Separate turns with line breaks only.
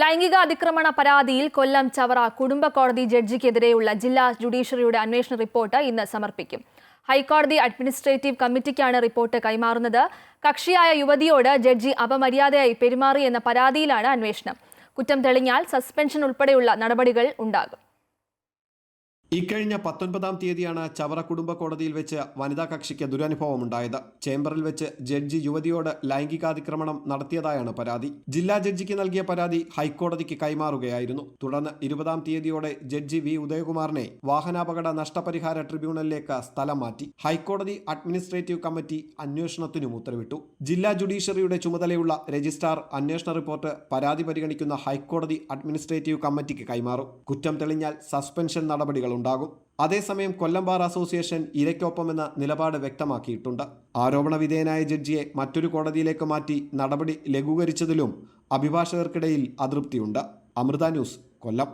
ലൈംഗിക അതിക്രമണ പരാതിയിൽ കൊല്ലം ചവറ കുടുംബ കോടതി ജഡ്ജിക്കെതിരെയുള്ള ജില്ലാ ജുഡീഷ്യറിയുടെ അന്വേഷണ റിപ്പോർട്ട് ഇന്ന് സമർപ്പിക്കും. ഹൈക്കോടതി അഡ്മിനിസ്ട്രേറ്റീവ് കമ്മിറ്റിക്കാണ് റിപ്പോർട്ട് കൈമാറുന്നത്. കക്ഷിയായ യുവതിയോട് ജഡ്ജി അപമര്യാദയായി പെരുമാറി എന്ന പരാതിയിലാണ് അന്വേഷണം. കുറ്റം തെളിഞ്ഞാൽ സസ്പെൻഷൻ ഉൾപ്പെടെയുള്ള നടപടികൾ ഉണ്ടാകും.
ഇക്കഴിഞ്ഞ പത്തൊൻപതാം തീയതിയാണ് ചവറ കുടുംബ കോടതിയിൽ വെച്ച് വനിതാ കക്ഷിക്ക് ദുരനുഭവമുണ്ടായത്. ചേംബറിൽ വെച്ച് ജഡ്ജി യുവതിയോട് ലൈംഗികാതിക്രമണം നടത്തിയതായാണ് പരാതി. ജില്ലാ ജഡ്ജിക്ക് നൽകിയ പരാതി ഹൈക്കോടതിക്ക് കൈമാറുകയായിരുന്നു. തുടർന്ന് ഇരുപതാം തീയതിയോടെ ജഡ്ജി വി. ഉദയകുമാറിനെ വാഹനാപകട നഷ്ടപരിഹാര ട്രിബ്യൂണലിലേക്ക് സ്ഥലം മാറ്റി. ഹൈക്കോടതി അഡ്മിനിസ്ട്രേറ്റീവ് കമ്മിറ്റി അന്വേഷണത്തിനും ഉത്തരവിട്ടു. ജില്ലാ ജുഡീഷ്യറിയുടെ ചുമതലയുള്ള രജിസ്ട്രാർ അന്വേഷണ റിപ്പോർട്ട് പരാതി പരിഗണിക്കുന്ന ഹൈക്കോടതി അഡ്മിനിസ്ട്രേറ്റീവ് കമ്മിറ്റിക്ക് കൈമാറും. കുറ്റം തെളിഞ്ഞാൽ സസ്പെൻഷൻ നടപടികളുണ്ടാകും അതേസമയം കൊല്ലം ബാർ അസോസിയേഷൻ ഇരയ്ക്കൊപ്പമെന്ന നിലപാട് വ്യക്തമാക്കിയിട്ടുണ്ട്. ആരോപണ വിധേയനായ ജഡ്ജിയെ മറ്റൊരു കോടതിയിലേക്ക് മാറ്റി നടപടി ലഘൂകരിച്ചതിലും അഭിഭാഷകർക്കിടയിൽ അതൃപ്തിയുണ്ട്. അമൃത ന്യൂസ് കൊല്ലം.